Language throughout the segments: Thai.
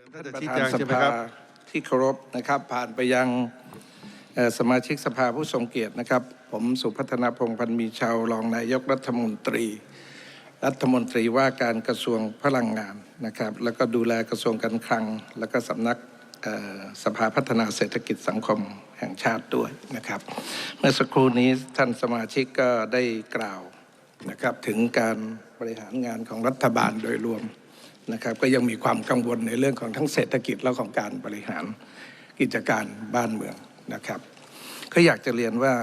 ท่านประชี้ธานแจงสใช่ไหมภาครับที่เคารพนะครับ ผ่านไปยังเอ่อสมาชิกสภาผู้ทรงเกียรตินะครับ ผมสุพัฒนาพงษ์พันธ์มีชาวรองนายกรัฐมนตรี รัฐมนตรีว่าการกระทรวงพลังงานนะครับ แล้วก็ดูแลกระทรวงการคลัง แล้วก็สำนักเอ่อสภาพัฒนาเศรษฐกิจสังคมแห่งชาติด้วยนะครับ เมื่อสักครู่นี้ท่านสมาชิกก็ได้กล่าวนะครับถึงการบริหารงานของรัฐบาลโดยรวม นะครับก็ยังมีความกังวลในเรื่องของทั้งเศรษฐกิจและของการบริหารกิจการบ้านเมืองนะครับก็อยากจะเรียนว่า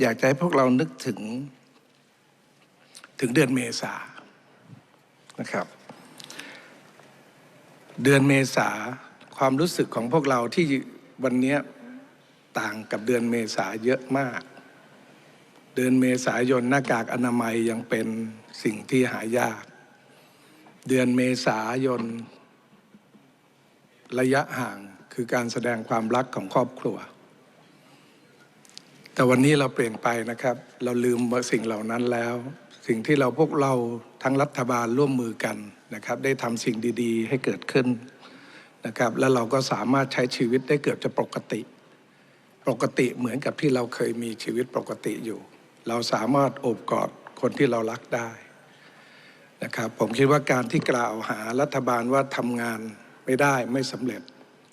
อยากจะให้พวกเรานึกถึงถึงเดือนเมษานะครับ เดือนเมษาความรู้สึกของพวกเราที่วันนี้ต่างกับเดือนเมษาเยอะมาก เดือนเมษายนหน้ากากอนามัยยังเป็นสิ่งที่หายาก เดือนเมษายน ระยะห่างคือการแสดงความรักของครอบครัว แต่วันนี้เราเปลี่ยนไปนะครับ เราลืมสิ่งเหล่านั้นแล้ว สิ่งที่เราพวกเราทั้งรัฐบาลร่วมมือกันนะครับ ได้ทำสิ่งดีๆ ให้เกิดขึ้นนะครับ แล้วเราก็สามารถใช้ชีวิตได้เกือบจะปกติ ปกติเหมือนกับที่เราเคยมีชีวิตปกติอยู่ เราสามารถโอบกอดคนที่เรารักได้ นะครับผมคิดว่าการที่กล่าวหารัฐบาลว่าทำงานไม่ได้ไม่สำเร็จ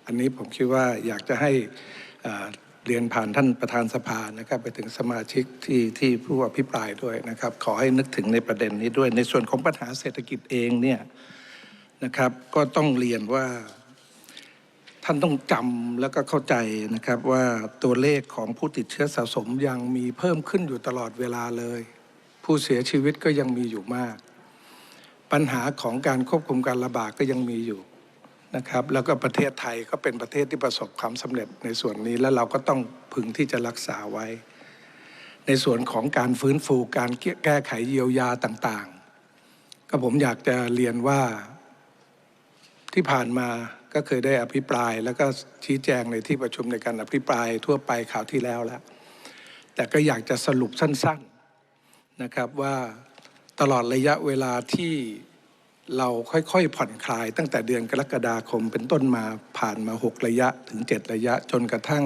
อันนี้ผมคิดว่าอยากจะให้เรียนผ่านท่านประธานสภานะครับ ไปถึงสมาชิกที่ที่ผู้อภิปรายด้วยนะครับ ขอให้นึกถึงในประเด็นนี้ด้วย ในส่วนของปัญหาเศรษฐกิจเองเนี่ยนะครับ ก็ต้องเรียนว่าท่านต้องจำแล้วก็เข้าใจนะครับว่าตัวเลขของผู้ติดเชื้อสะสมยังมีเพิ่มขึ้นอยู่ตลอดเวลาเลย ผู้เสียชีวิตก็ยังมีอยู่มาก ปัญหาของการควบคุมการระบาดก็ยังมีอยู่นะครับ แล้วก็ประเทศไทยก็เป็นประเทศที่ประสบความสำเร็จในส่วนนี้แล้วเราก็ต้องพึงที่จะรักษาไว้ ในส่วนของการฟื้นฟูการแก้ไขเยียวยาต่างๆ ก็ผมอยากจะเรียนว่าที่ผ่านมาก็เคยได้อภิปราย แล้วก็ชี้แจงในที่ประชุมในการอภิปรายทั่วไปข่าวที่แล้วแล้วแต่ก็อยากจะสรุปสั้น ๆนะครับว่า ตลอดระยะเวลาที่เราค่อยๆ ผ่อนคลาย ตั้งแต่เดือนกรกฎาคมเป็นต้นมาผ่านมา 6 ระยะถึง 7 ระยะจนกระทั่ง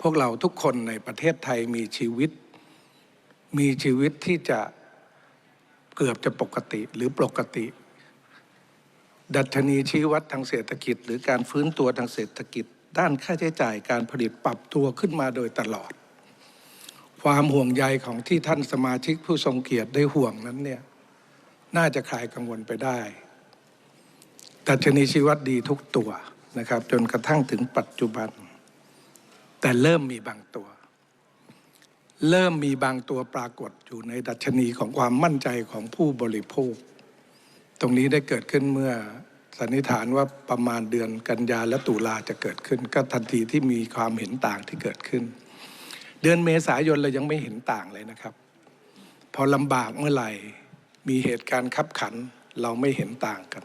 พวกเราทุกคนในประเทศไทยมีชีวิต มีชีวิตที่จะเกือบจะปกติหรือปกติ ดัชนีชี้วัดทางเศรษฐกิจ หรือการฟื้นตัวทางเศรษฐกิจ ด้านค่าใช้จ่ายการผลิตปรับตัวขึ้นมาโดยตลอด ความห่วงใยของที่ท่านสมาชิกผู้ทรงเกียรติได้ห่วงนั้นเนี่ยน่าจะคลายกังวลไปได้ดัชนีชีวัดดีทุกตัวนะครับ จนกระทั่งถึงปัจจุบัน แต่เริ่มมีบางตัว เริ่มมีบางตัวปรากฏอยู่ในดัชนีของความมั่นใจของผู้บริโภค ตรงนี้ได้เกิดขึ้นเมื่อสันนิษฐานว่าประมาณเดือนกันยาและตุลาจะเกิดขึ้น ก็ทันทีที่มีความเห็นต่างที่เกิดขึ้น เดือนเมษายนเรายังไม่เห็นต่างเลยนะครับ พอลำบากเมื่อไหร่ มีเหตุการณ์ขับขันเราไม่เห็นต่างกัน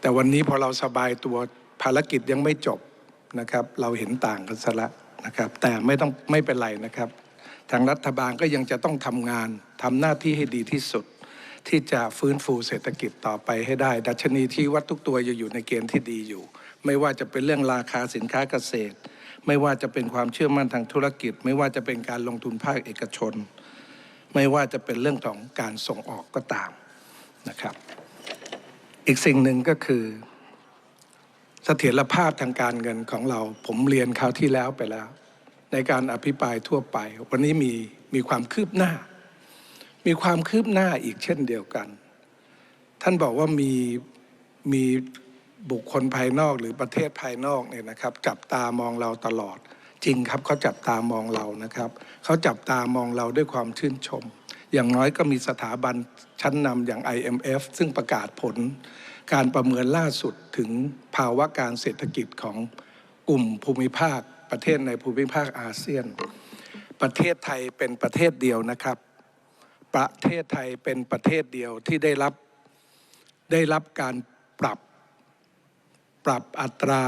แต่วันนี้พอเราสบายตัวภารกิจยังไม่จบนะครับ เราเห็นต่างกันซะละนะครับ แต่ไม่ต้องไม่เป็นไรนะครับ ทางรัฐบาลก็ยังจะต้องทำงานทำหน้าที่ให้ดีที่สุด ที่จะฟื้นฟูเศรษฐกิจต่อไปให้ได้ ดัชนีที่วัดทุกตัวอยู่ในเกณฑ์ที่ดีอยู่ ไม่ว่าจะเป็นเรื่องราคาสินค้าเกษตร ไม่ว่าจะเป็นความเชื่อมั่นทางธุรกิจ ไม่ว่าจะเป็นการลงทุนภาคเอกชน ไม่ว่าจะเป็นเรื่องของการส่งออกก็ตามนะครับ อีกสิ่งหนึ่งก็คือเสถียรภาพทางการเงินของเรา ผมเรียนคราวที่แล้วไปแล้ว ในการอภิปรายทั่วไป วันนี้มีมีความคืบหน้า มีความคืบหน้าอีกเช่นเดียวกัน ท่านบอกว่ามีมี บุคคลภายนอกหรือประเทศภายนอกเนี่ยนะครับ จับตามองเราตลอด จริงครับเขาจับตามองเรานะครับเขาจับตามองเราด้วยความชื่นชม อย่างน้อยก็มีสถาบันชั้นนำอย่าง IMF ซึ่งประกาศผล การประเมินล่าสุดถึงภาวะการเศรษฐกิจของกลุ่มภูมิภาค ประเทศในภูมิภาคอาเซียน ประเทศไทยเป็นประเทศเดียวนะครับ ประเทศไทยเป็นประเทศเดียวที่ได้รับได้รับการปรับ ปรับอัตรา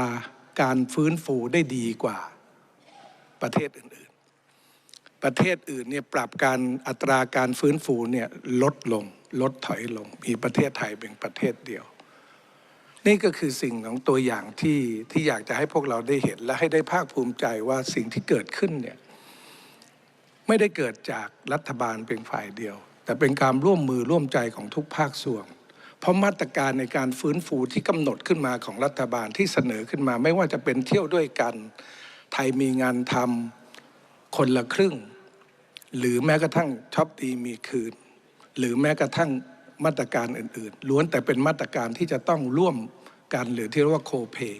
การฟื้นฟูได้ดีกว่าประเทศอื่นๆ ประเทศอื่นเนี่ยปรับการอัตราการฟื้นฟูเนี่ยลดลง ลดถอยลง มีประเทศไทยเป็นประเทศเดียว นี่ก็คือสิ่งของตัวอย่างที่ที่อยากจะให้พวกเราได้เห็น และให้ได้ภาคภูมิใจว่าสิ่งที่เกิดขึ้นเนี่ยไม่ได้เกิดจากรัฐบาลเพียงฝ่ายเดียว แต่เป็นการร่วมมือร่วมใจของทุกภาคส่วน ราะมาตรการในการฟื้นฟูที่กำหนดขึ้นมาของรัฐบาลที่เสนอขึ้นมา ไม่ว่าจะเป็นเที่ยวด้วยกัน ไทยมีงานทำคนละครึ่ง หรือแม้กระทั่งช็อปดีมีคืน หรือแม้กระทั่งมาตรการอื่นๆ ล้วนแต่เป็นมาตรการที่จะต้องร่วมกันหรือที่เรียกว่าโคเ a y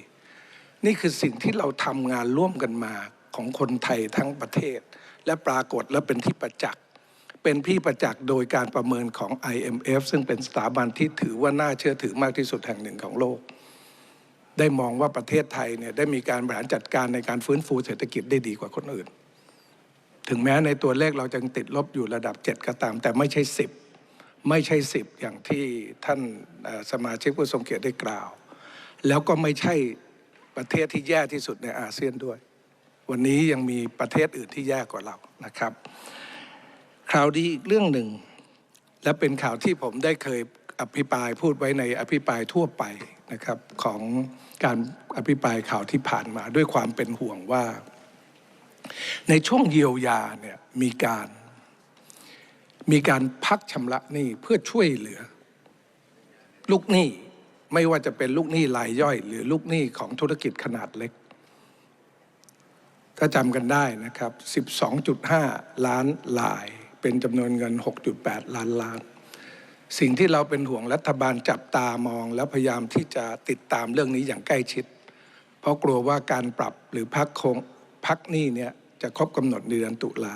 นี่คือสิ่งที่เราทำงานร่วมกันมาของคนไทยทั้งประเทศ และปรากฏและเป็นที่ประจักษ์ เป็นที่ประจักษ์โดยการประเมินของ IMF ซึ่งเป็นสถาบันที่ถือว่าน่าเชื่อถือมากที่สุดแห่งหนึ่งของโลก ได้มองว่าประเทศไทยเนี่ยได้มีการบริหารจัดการในการฟื้นฟูเศรษฐกิจได้ดีกว่าคนอื่น ถึงแม้ในตัวเลขเราจะติดลบอยู่ระดับ 7 ก็ตาม แต่ไม่ใช่ 10 ไม่ใช่ 10 อย่างที่ท่านสมาชิกผู้ทรงเกียรติได้กล่าว แล้วก็ไม่ใช่ประเทศที่แย่ที่สุดในอาเซียนด้วย วันนี้ยังมีประเทศอื่นที่แย่กว่าเรานะครับ ข่าวดีอีกเรื่องหนึ่ง และเป็นข่าวที่ผมได้เคยอภิปรายพูดไว้ในอภิปรายทั่วไปนะครับของการอภิปรายข่าวที่ผ่านมาด้วยความเป็นห่วงว่า ในช่วงเยียวยาเนี่ยมีการมีการพักชำระหนี้เพื่อช่วยเหลือ ลูกหนี้ไม่ว่าจะเป็นลูกหนี้รายย่อย หรือลูกหนี้ของธุรกิจขนาดเล็ก ถ้าจำกันได้นะครับ 12.5 ล้านลาย เป็นจำนวนเงิน 6.8 ล้านล้าน สิ่งที่เราเป็นห่วงรัฐบาลจับตามอง แล้วพยายามที่จะติดตามเรื่องนี้อย่างใกล้ชิด เพราะกลัวว่าการปรับหรือพักคงพักหนี้เนี่ยจะครบกำหนดเดือนตุลา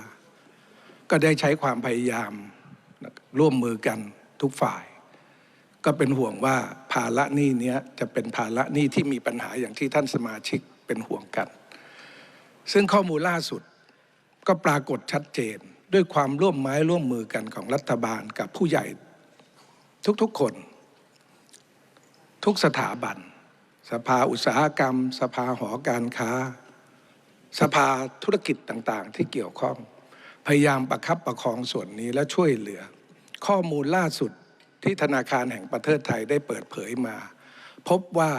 ก็ได้ใช้ความพยายามร่วมมือกันทุกฝ่าย ก็เป็นห่วงว่าภาระหนี้เนี้ยจะเป็นภาระหนี้ที่มีปัญหาอย่างที่ท่านสมาชิกเป็นห่วงกัน ซึ่งข้อมูลล่าสุดก็ปรากฏชัดเจน ด้วยความร่วมไม้ร่วมมือกันของรัฐบาลกับผู้ใหญ่ทุกๆคน ทุกสถาบัน สภาอุตสาหกรรม สภาหอการค้า สภาธุรกิจต่างๆ ที่เกี่ยวข้อง พยายามประคับประคองส่วนนี้และช่วยเหลือ ข้อมูลล่าสุดที่ธนาคารแห่งประเทศไทยได้เปิดเผยมา พบว่า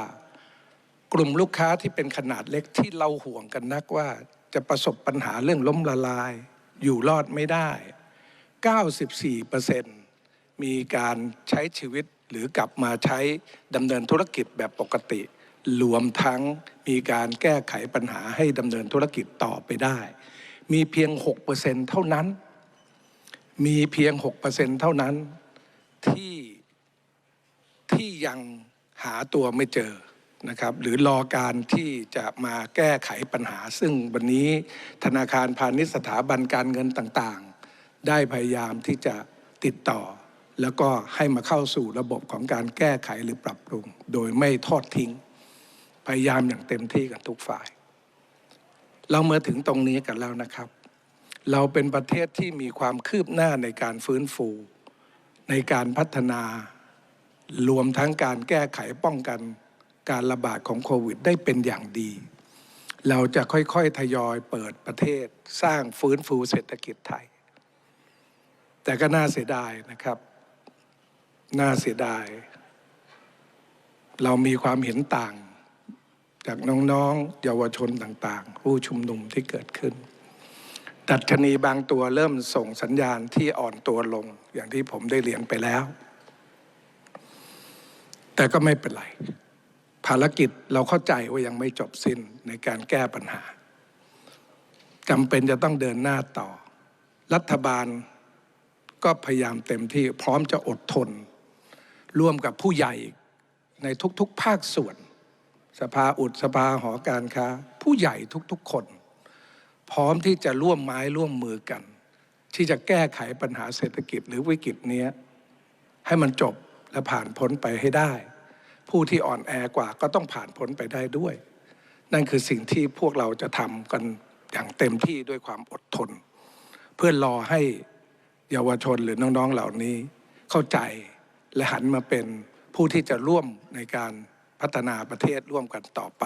กลุ่มลูกค้าที่เป็นขนาดเล็กที่เราห่วงกันนักว่าจะประสบปัญหาเรื่องล้มละลาย อยู่รอดไม่ได้ 94%มีการใช้ชีวิตหรือกลับมาใช้ดำเนินธุรกิจแบบปกติ รวมทั้งมีการแก้ไขปัญหาให้ดำเนินธุรกิจต่อไปได้ มีเพียง 6%เท่านั้น มีเพียง 6%เท่านั้นที่ที่ยังหาตัวไม่เจอ นะครับหรือรอการที่จะมาแก้ไขปัญหา ซึ่งวันนี้ธนาคารพาณิชย์สถาบันการเงินต่างๆ ได้พยายามที่จะติดต่อ แล้วก็ให้มาเข้าสู่ระบบของการแก้ไขหรือปรับปรุง โดยไม่ทอดทิ้ง พยายามอย่างเต็มที่กันทุกฝ่าย เราเมื่อถึงตรงนี้กันแล้วนะครับ เราเป็นประเทศที่มีความคืบหน้าในการฟื้นฟู ในการพัฒนารวมทั้งการแก้ไขป้องกัน การระบาดของโควิดได้เป็นอย่างดี เราจะค่อยๆ ทยอยเปิดประเทศสร้างฟื้นฟูเศรษฐกิจไทย แต่ก็น่าเสียดายนะครับ น่าเสียดาย เรามีความเห็นต่าง จากน้องๆ เยาวชนต่างๆ ผู้ชุมนุมที่เกิดขึ้น ดัชนีบางตัวเริ่มส่งสัญญาณที่อ่อนตัวลงอย่างที่ผมได้เรียนไปแล้ว แต่ก็ไม่เป็นไร ภารกิจเราเข้าใจว่ายังไม่จบสิ้นในการแก้ปัญหาจำเป็นจะต้องเดินหน้าต่อ รัฐบาลก็พยายามเต็มที่พร้อมจะอดทน ร่วมกับผู้ใหญ่ในทุกๆ ภาคส่วน สภาอุดสภาหอการค้า ผู้ใหญ่ทุกๆคน พร้อมที่จะร่วมไม้ร่วมมือกัน ที่จะแก้ไขปัญหาเศรษฐกิจหรือวิกฤตเนี้ยให้มันจบและผ่านพ้นไปให้ได้ ผู้ที่อ่อนแอกว่าก็ต้องผ่านพ้นไปได้ด้วย นั่นคือสิ่งที่พวกเราจะทำกันอย่างเต็มที่ด้วยความอดทน เพื่อรอให้เยาวชนหรือน้องๆเหล่านี้ เข้าใจและหันมาเป็นผู้ที่จะร่วมในการพัฒนาประเทศร่วมกันต่อไป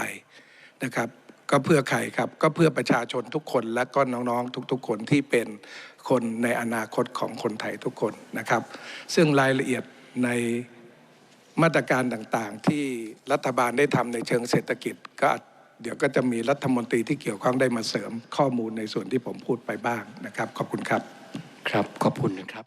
นะครับก็เพื่อใครครับก็เพื่อประชาชนทุกคนและก็น้องๆ ทุกๆ คนที่เป็นคนในอนาคตของคนไทยทุกคนนะครับ ซึ่งรายละเอียดใน มาตรการต่างๆ ที่รัฐบาลได้ทำในเชิงเศรษฐกิจ ก็เดี๋ยวก็จะมีรัฐมนตรีที่เกี่ยวข้องได้มาเสริมข้อมูลในส่วนที่ผมพูดไปบ้างนะครับ ขอบคุณครับ ครับ ขอบคุณนะครับ